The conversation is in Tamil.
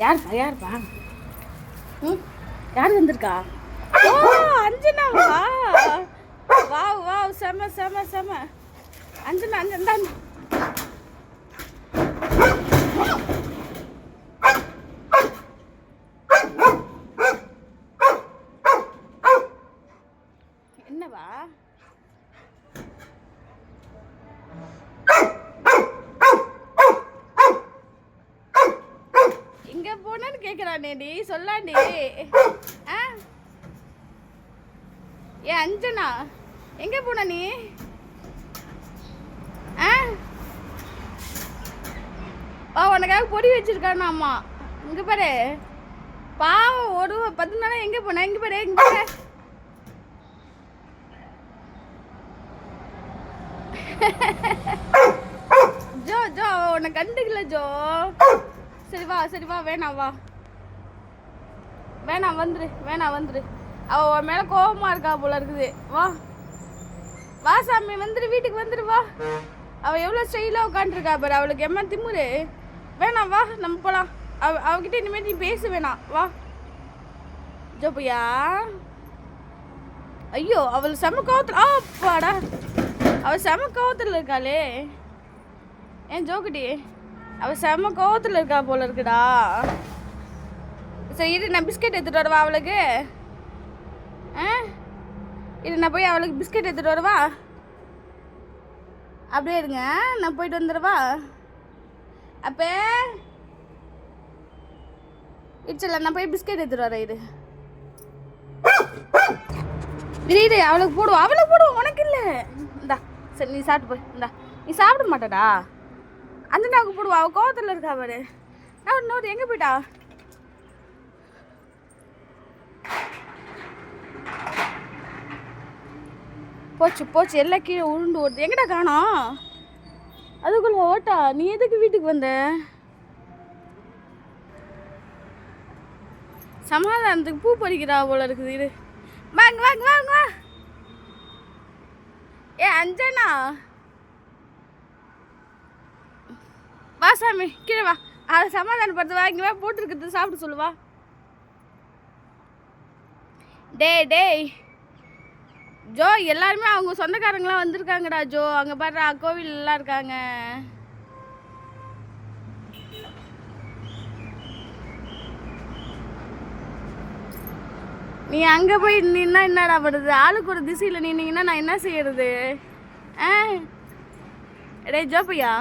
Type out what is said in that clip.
யாருப்பா யாருப்பா ம்? யார் வந்திருக்கா? ஓ அஞ்சனாவா? வா வா செம செம செம. அஞ்சனா அஞ்சனா என்னவா? எங்க போனேன்னு கேக்குறானேடி சொல்லாண்டி. ஆ? ஏ அஞ்சனா? எங்க போன நீ? ஆ? உனக்காக பொடி வச்சிருக்கானா அம்மா இங்க பாரு. பாவம் ஒரு பத்து நாளா எங்க போன? இங்க பாரு இங்க பாரு. ஜோ ஜோ அவ உன்னை கண்டுக்கல ஜோ. சரி வா சரி வா வேணாம் வா. வேணாம் வந்துரு வேணாம் வந்துரு. அவ உன் மேல கோபமா இருக்கா போல இருக்குது. வா. வா சாமி வந்துரு வீட்டுக்கு வந்துரு வா. அவ எவ்வளவு ஸ்டைலா உட்காந்துருக்கா பாரு அவளுக்கு எம்ம திமுரு. வேணாம் வா நம்ம போலாம். அவ அவகிட்ட இனிமேல் நீ பேச வேணாம் வா. ஜோப்பையா ஐயோ அவள் செம கோவத்தில் ஆ அப்பாடா. அவள் செம கோவத்தில் இருக்காளே. ஏன் ஜோக்குடி அவ செம்ம கோவத்தில் இருக்கா போல இருக்குடா. சரி இரு நான் பிஸ்கெட் எடுத்துட்டு வரவா அவளுக்கு? ஆ? இரு நான் போய் அவளுக்கு பிஸ்கெட் எடுத்துட்டு வரவா? அப்படியே இருங்க நான் போயிட்டு வந்துடுவா? அப்போ. இட்ஸில்ல நான் போய் பிஸ்கெட் எடுத்துட்டு வரேன் இரு. இரு இரு அவளுக்கு போடுவோம் அவளுக்கு போடுவோம் உனக்கு இல்லை. இந்தா சரி நீ சாப்பிட்டு போய் இந்தா. நீ சாப்பிட மாட்டடா. அஞ்சனாவுக்கு போடுவா அவள் கோவத்தில் இருக்கா பாரு. நான் இன்னொரு எங்கே போயிட்டா? போச்சு போச்சு. எல்லாம் கீழே உருண்டு ஓடுது. எங்கடா காணோம் அதுக்குள்ள ஓட்டா. நீ எதுக்கு வீட்டுக்கு வந்த? சமாதானத்துக்கு பூ பறிக்கிறா போல இருக்குது. இது வாங்க வாங்க வாங்க வா. ஏ அஞ்சனா சாமி கீழே வா. அதை சமாதானப்படுத்துவா? இங்கே போட்டுருக்கிறது சாப்பிட சொல்லுவா. டேய் டேய். ஜோ எல்லாருமே அவங்க சொந்தக்காரங்களாம் வந்திருக்காங்கடா ஜோ. அங்கே பாரு கோவில் எல்லாம் இருக்காங்க. நீ அங்கே போய் நின்னா என்னடா பண்ணுறது? ஆளுக்கு ஒரு திசையில் நின்னீங்கன்னா நான் என்ன செய்யறது? ஆ? டேய் ஜோப்பையா?